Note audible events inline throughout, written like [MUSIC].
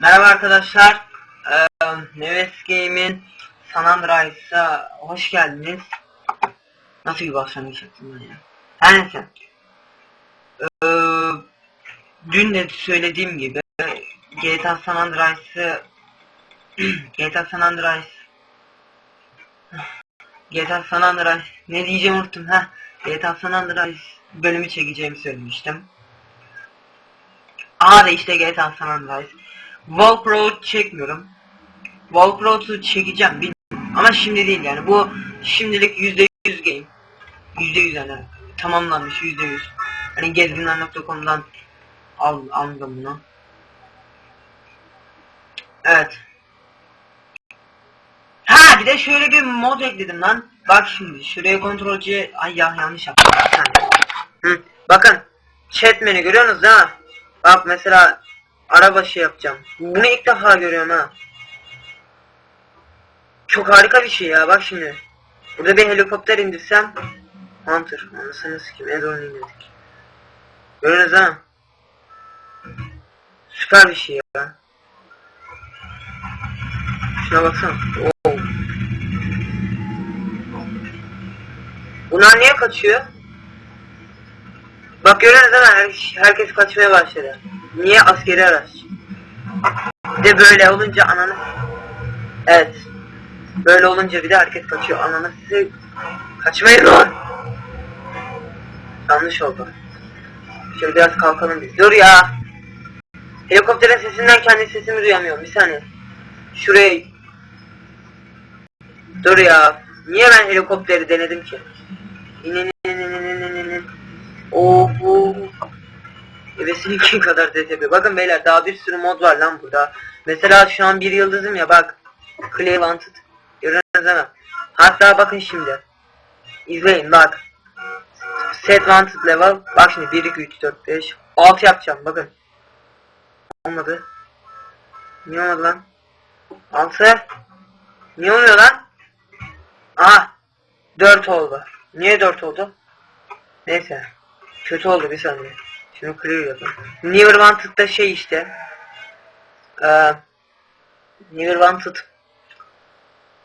Merhaba arkadaşlar. Ee, Neves Game'in San Andreas'a hoş geldiniz. Nasıl bir başlangıç yaptım ben ya? Her neyse. Ee, dün de söylediğim gibi GTA San Andreas'ı [CLEARS THROAT] GTA San Andreas GTA San Andreas ne diyeceğim unuttum ha GTA San Andreas bölümü çekeceğimi söylemiştim. Aa da işte GTA San Andreas. Walk Road çekmiyorum. Walk Road'u çekeceğim bilmiyorum. Ama şimdi değil yani. Bu şimdilik %100 game. %100 yani. Tamamlanmış %100. Hani gezginler.com'dan al, aldım bunu. Evet. Ha bir de şöyle bir mod ekledim lan. Bak şimdi şuraya kontrol C... Ay ya yanlış yaptım. Hı, bakın. Chat menü görüyorsunuz değil mi? Bak mesela araba şey yapacağım. Bunu ilk defa görüyorum ha. Çok harika bir şey ya bak şimdi. Burada bir helikopter indirsem Hunter anasını sikeyim Edon'u indirdik. Görüyorsunuz ha. Süper bir şey ya. Şuna baksana. Oo. Bunlar niye kaçıyor? Bak görüyorsunuz değil mi? Her- herkes kaçmaya başladı. Niye askeri araç? De böyle olunca ananı... Evet. Böyle olunca bir de herkes kaçıyor. Ananı size... Kaçmayın lan! Yanlış oldu. Şöyle biraz kalkalım biz. Dur ya! Helikopterin sesinden kendi sesimi duyamıyorum. Bir saniye. Şuraya... Dur ya. Niye ben helikopteri denedim ki? İnin Ebesininki kadar DTP. Bakın beyler daha bir sürü mod var lan burada. Mesela şu an bir yıldızım ya bak. Clay Wanted. Görüyorsunuz mi? Hatta bakın şimdi. İzleyin bak. Set Wanted level. Bak şimdi 1, 2, 3, 4, 5, 6 yapacağım bakın. Olmadı. Niye olmadı lan? 6. Niye olmuyor lan? Ah. 4 oldu. Niye 4 oldu? Neyse. Kötü oldu bir saniye. Şunu yapalım. Never Wanted'da şey işte. Eee Never.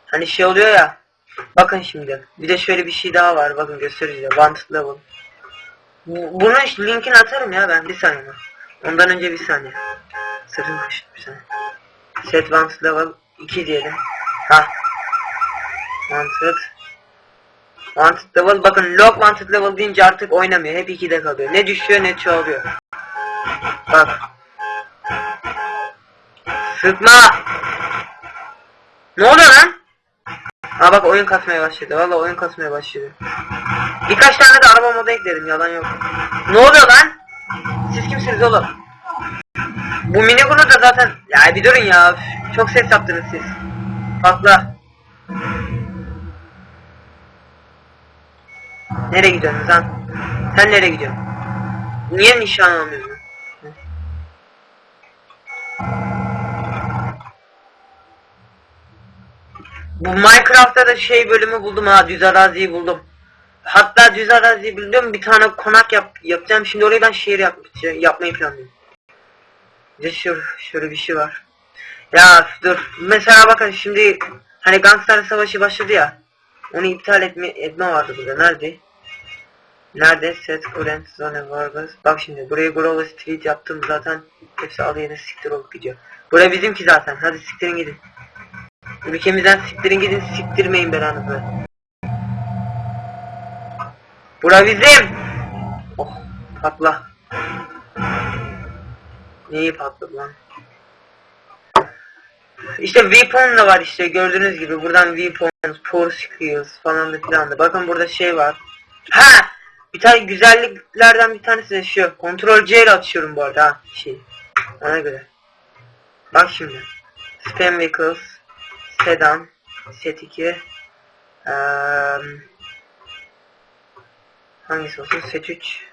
Hani şey oluyor ya. Bakın şimdi. Bir de şöyle bir şey daha var. Bakın göstereceğim. Wanted level. Bu- Bunun işte linkini atarım ya ben. Bir saniye. Ondan önce bir saniye. Sırrım kaşıdı bir saniye. Set Wanted level 2 diyelim. Ha. Wanted. Wanted level bakın log wanted level deyince artık oynamıyor. Hep 2'de kalıyor. Ne düşüyor ne çoğalıyor. Bak. Sıkma. Ne oluyor lan? Aa bak oyun kasmaya başladı. Valla oyun kasmaya başladı. Birkaç tane de araba modu ekledim yalan yok. Ne oluyor lan? Siz kimsiniz oğlum? Bu mini da zaten... Ya bir durun ya. Çok ses yaptınız siz. Patla. Nereye gidiyorsun lan? Sen nereye gidiyorsun? Niye nişan almıyorsun? Bu Minecraft'ta da şey bölümü buldum ha düz araziyi buldum. Hatta düz araziyi buldum bir tane konak yap, yapacağım. Şimdi orayı ben şehir yap, yapmayı planlıyorum. Bir şu, şöyle bir şey var. Ya dur. Mesela bakın şimdi hani gangster savaşı başladı ya. Onu iptal etme, etme vardı burada. Nerede? Nerede? Set current zone vargas. Bak şimdi buraya Grove Street yaptım zaten. Hepsi alayına siktir olup gidiyor. Bura bizimki zaten. Hadi siktirin gidin. Ülkemizden siktirin gidin siktirmeyin belanızı. Bura bizim. Oh patla. Neyi patladı lan? İşte weapon da var işte gördüğünüz gibi buradan weapons, power skills falan da filan da. Bakın burada şey var. Ha! Bir tane güzelliklerden bir tanesi de şu. Ctrl C ile açıyorum bu arada. Şey. Ona göre. Bak şimdi. Spam vehicles. Sedan. Set 2. Eee hangisi olsun? Set 3.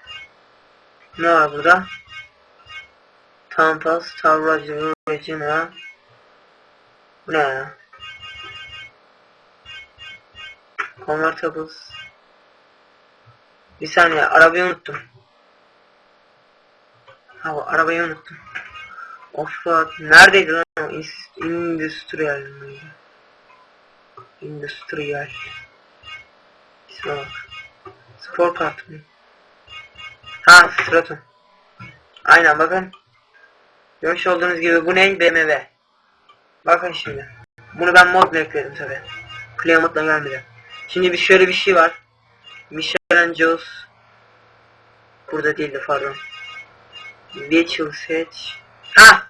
Ne var burada? Tampas, Tavracı, Regina. Bu ne ya? Convertibles. Bir saniye arabayı unuttum. Ha arabayı unuttum. Offroad. Neredeydi lan o? Industrial mıydı? Industrial. İsme bak. Spor kart mı? Ha Stratum. Aynen bakın. Görmüş olduğunuz gibi bu ne? BMW. Bakın şimdi. Bunu ben modla ekledim tabi. Play modla gelmedi. Şimdi bir şöyle bir şey var. Michelangelo Burada değildi pardon. Virtual seç. Ha!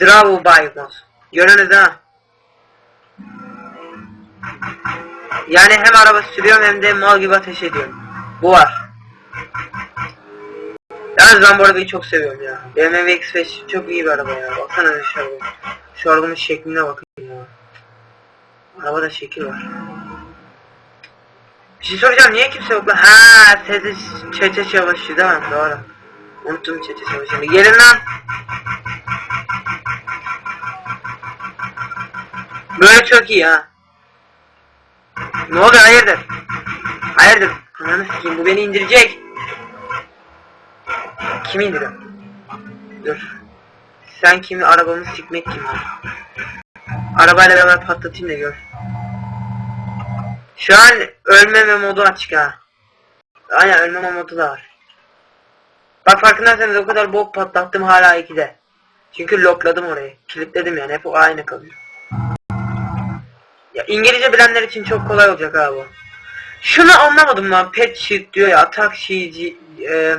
Draw by mod. Gördünüz ha? Yani hem araba sürüyorum hem de mal gibi ateş ediyorum. Bu var. Yalnız ben bu arabayı çok seviyorum ya. BMW X5 çok iyi bir araba ya. Baksana şu araba. Şu arabanın şekline bakın ya. Arabada şekil var. Bir şey soracağım niye kimse yok lan? Ha, Çete Çete Çavaşı değil mi? Doğru. Unuttum Çete Çavaşı'nı. Gelin lan. Böyle çok iyi ha. Ne oluyor hayırdır? Hayırdır? Ananı sikeyim bu beni indirecek. Kim indiriyor? Dur. Sen kimi arabamı sikmek kim? Arabayla beraber patlatayım da gör. Şu an ölmeme modu açık ha. Aynen ölmeme modu da var. Bak farkındaysanız o kadar bok patlattım hala 2'de. Çünkü lockladım orayı. Kilitledim yani hep o aynı kalıyor. Ya İngilizce bilenler için çok kolay olacak abi. bu. Şunu anlamadım lan. Pet sheet diyor ya. Atak şeyci e,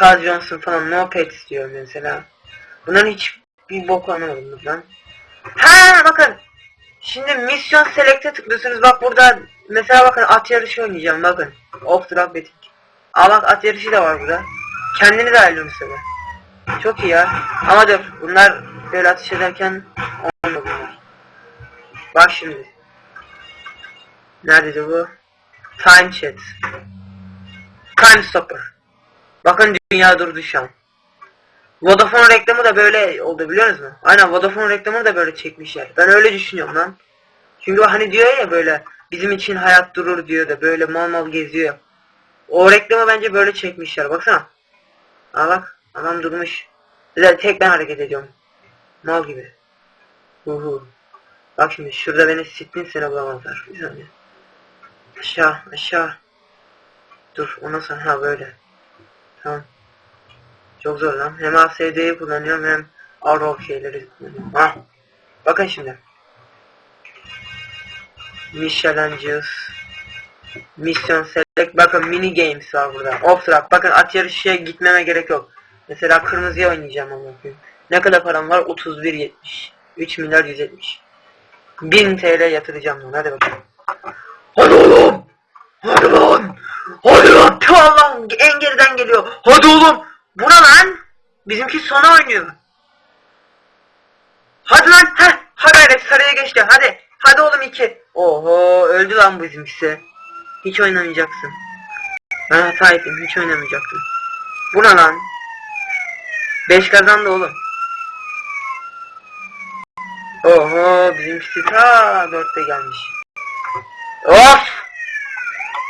Carl Johnson falan no pets diyor mesela. Bunların hiç bir bok anlamadım lan. Ha bakın. Şimdi misyon select'e tıklıyorsunuz. Bak burada mesela bakın at yarışı oynayacağım bakın. Off track betting. Aa bak at yarışı da var burada. Kendini de ayarlıyor mesela. Çok iyi ya. Ama dur bunlar böyle atış ederken olmuyor bunlar. Bak şimdi. Neredeydi bu? Time chat. Time stopper. Bakın dünya durdu şu an. Vodafone reklamı da böyle oldu biliyor musunuz? Aynen Vodafone reklamını da böyle çekmişler. Ben öyle düşünüyorum lan. Çünkü hani diyor ya böyle bizim için hayat durur diyor da böyle mal mal geziyor. O reklamı bence böyle çekmişler. Baksana. Aa bak adam durmuş. De tek ben hareket ediyorum. Mal gibi. Uhu. Bak şimdi şurada beni sittin seni bulamazlar. Bir saniye. Aşağı aşağı. Dur ondan sonra ha böyle. Tamam. Çok zor lan. Hem ASD'yi kullanıyorum hem Arrow şeyleri kullanıyorum. Ha. Bakın şimdi. Michelangelos. Mission Select. Bakın mini games var burada. Off track. Bakın at yarışıya gitmeme gerek yok. Mesela kırmızıya oynayacağım ama bakayım. Ne kadar param var? 31.70. 3 milyar 170. 1000 TL yatıracağım bunu. Hadi bakalım. Hadi oğlum. Hadi lan. Hadi lan. Tüh Allah'ım en geriden geliyor. Hadi oğlum. Bizimki sona oynuyor. Hadi lan. Heh. Ha gayret sarıya geçti. Hadi. Hadi oğlum iki. Oho öldü lan bizimkisi. Hiç oynamayacaksın. Ben hata ettim. Hiç oynamayacaktım. Bu ne lan? 5 kazandı oğlum. Oho bizimkisi ta 4'te gelmiş. Of!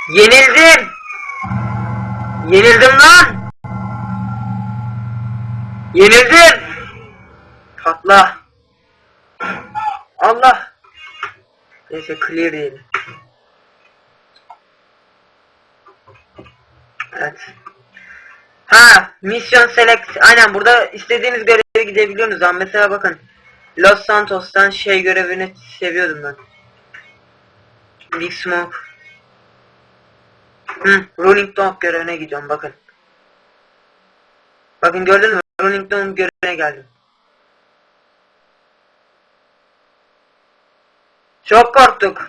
Yenildim! Yenildim lan! Yenildim! Patla! Allah! Neyse clear diyelim. Evet. Ha, mission select. Aynen burada istediğiniz göreve gidebiliyorsunuz ama mesela bakın. Los Santos'tan şey görevini seviyordum ben. Big Smoke. Hı, Rolling Dog görevine gidiyorum bakın. Bakın gördün mü? Dog görevine geldim. Çok korktuk.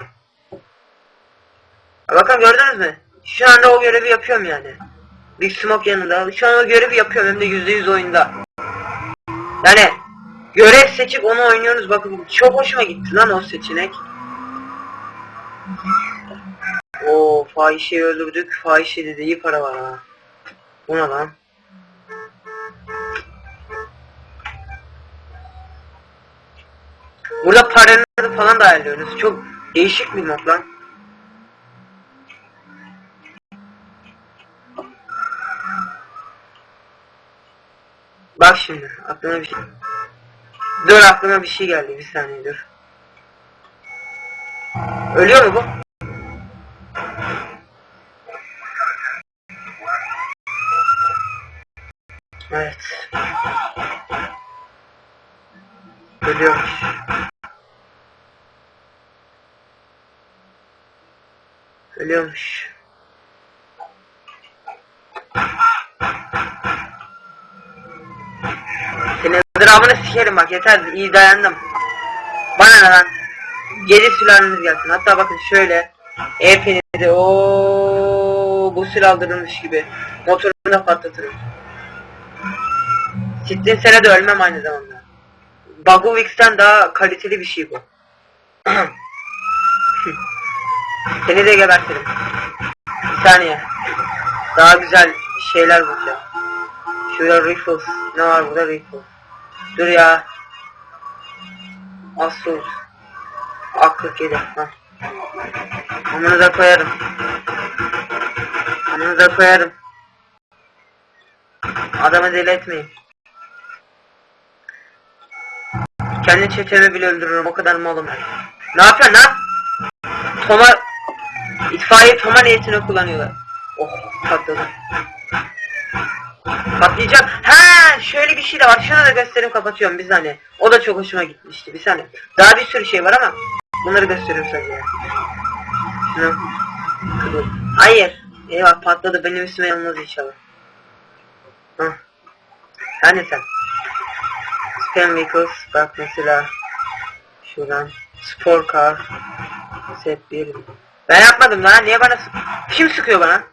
Bakın gördünüz mü? Şu anda o görevi yapıyorum yani. Big Smoke yanında. Şu an o görevi yapıyorum hem de %100 oyunda. Yani görev seçip onu oynuyoruz. Bakın çok hoşuma gitti lan o seçenek. O fahişeyi öldürdük. Fahişe dedi iyi para var ha. Bu ne lan? Paranızı falan da ayarlıyorsunuz. Çok değişik bir mod lan. Bak şimdi aklıma bir şey. Dur aklıma bir şey geldi bir saniye dur. Ölüyor mu bu? Evet. Ölüyormuş. Ölüyormuş. Senin dramını sikerim bak yeter iyi dayandım. Bana ne lan? Geri sülaleniz gelsin. Hatta bakın şöyle. Hepinizi o bu silahlandırılmış gibi. Motorunu da patlatırım. Sittin sene de ölmem aynı zamanda. Bagovix'ten daha kaliteli bir şey bu. [CLEARS THROAT] Seni de gebertirim. Bir saniye. Daha güzel şeyler bulacağım. Şurada rifles. Ne var burada rifles? Dur ya. Asur. A47. Ha. Onu da koyarım. Onu da koyarım. Adamı deli etmeyin. Kendi çetemi bile öldürürüm. O kadar malım. Ne yapıyorsun lan? Toma... İtfaiye Toma niyetine kullanıyorlar. Oh patladı. Patlayacak. Ha şöyle bir şey de var. Şunu da göstereyim kapatıyorum bir saniye. O da çok hoşuma gitmişti bir saniye. Daha bir sürü şey var ama bunları gösteriyorum sadece. Şunu. Kıvır. Hayır. Eyvah patladı. Benim üstüme yanmaz inşallah. Hah. Sen ne sen? Spam vehicles. Bak mesela. Şuradan. Spor car. Set 1. Ben yapmadım lan. Niye bana. Kim sıkıyor bana?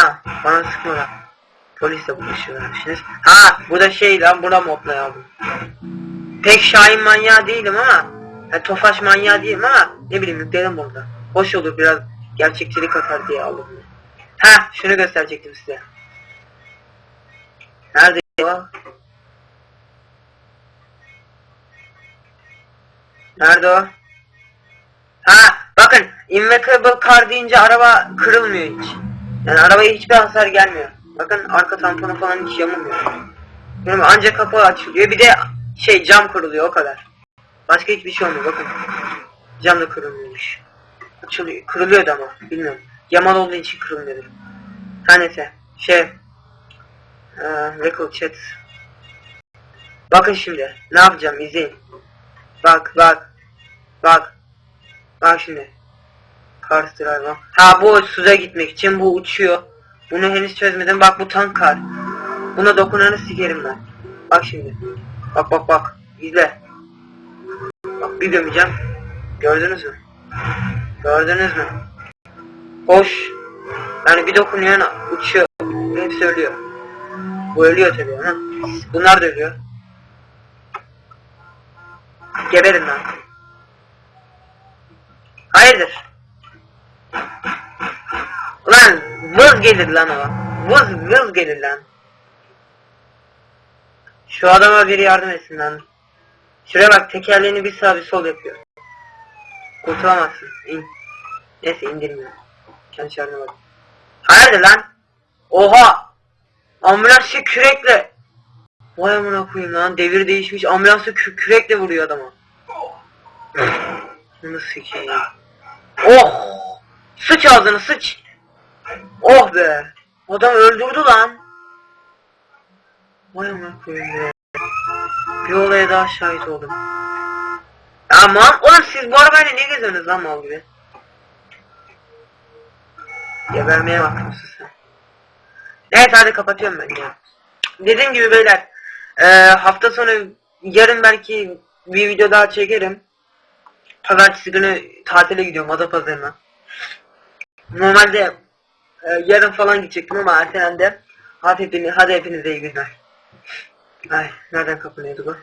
Ha, bana sıkmıyorlar. Polisle buluşuyorlarmışsınız. Ha, bu da şey lan, buna modla aldım. Pek Şahin manyağı değilim ama, yani Tofaş manyağı değilim ama, ne bileyim yükledim burada. Hoş olur biraz gerçekçilik atar diye aldım. Ha, şunu gösterecektim size. Nerede o? Nerede o? İnvertible car deyince araba kırılmıyor hiç. Yani arabaya hiçbir hasar gelmiyor. Bakın arka tamponu falan hiç yamulmuyor. Yani ancak kapı açılıyor. Bir de şey cam kırılıyor o kadar. Başka hiçbir şey olmuyor bakın. Cam da kırılmıyormuş. Açılıyor. Kırılıyordu ama bilmiyorum. Yamal olduğu için kırılmıyordu. Her neyse. Şey. Ee, record chat. Bakın şimdi. Ne yapacağım izleyin. Bak bak. Bak. Bak şimdi. Kar driver. Ha bu suda gitmek için bu uçuyor. Bunu henüz çözmedim. Bak bu tank kar. Buna dokunanı sikerim ben. Bak şimdi. Bak bak bak. İzle. Bak bir gömeceğim. Gördünüz mü? Gördünüz mü? Hoş. Yani bir dokunuyor uçuyor. Hepsi ölüyor. Bu ölüyor tabii ama. Bunlar da ölüyor. Geberin lan. Hayırdır? Vız gelir lan o. Vız vız gelir lan. Şu adama biri yardım etsin lan. Şuraya bak tekerleğini bir sağ bir sol yapıyor. Kurtulamazsın. İn. Neyse indirmiyor. Kendi çarına bak. Hayırdır lan? Oha! Ambulansı kürekle. Vay amına koyayım lan devir değişmiş. Ambulansı kü- kürekle vuruyor adama. Bunu sikeyim. Oh! Sıç ağzını sıç. Oh be. Adam öldürdü lan. Vay amına koyayım be. Bir olaya daha şahit oldum. Aman oğlum siz bu arabayla ne geziyorsunuz lan mal gibi? Gebermeye bakmışsın sen. Neyse hadi kapatıyorum ben ya. Dediğim gibi beyler. eee, hafta sonu yarın belki bir video daha çekerim. Pazartesi günü tatile gidiyorum Adapazarı'na. Normalde e, yarın falan gidecektim ama ertelendi. Hadi, hepini, hadi hepinize iyi günler. Ay nereden kapanıyordu bu?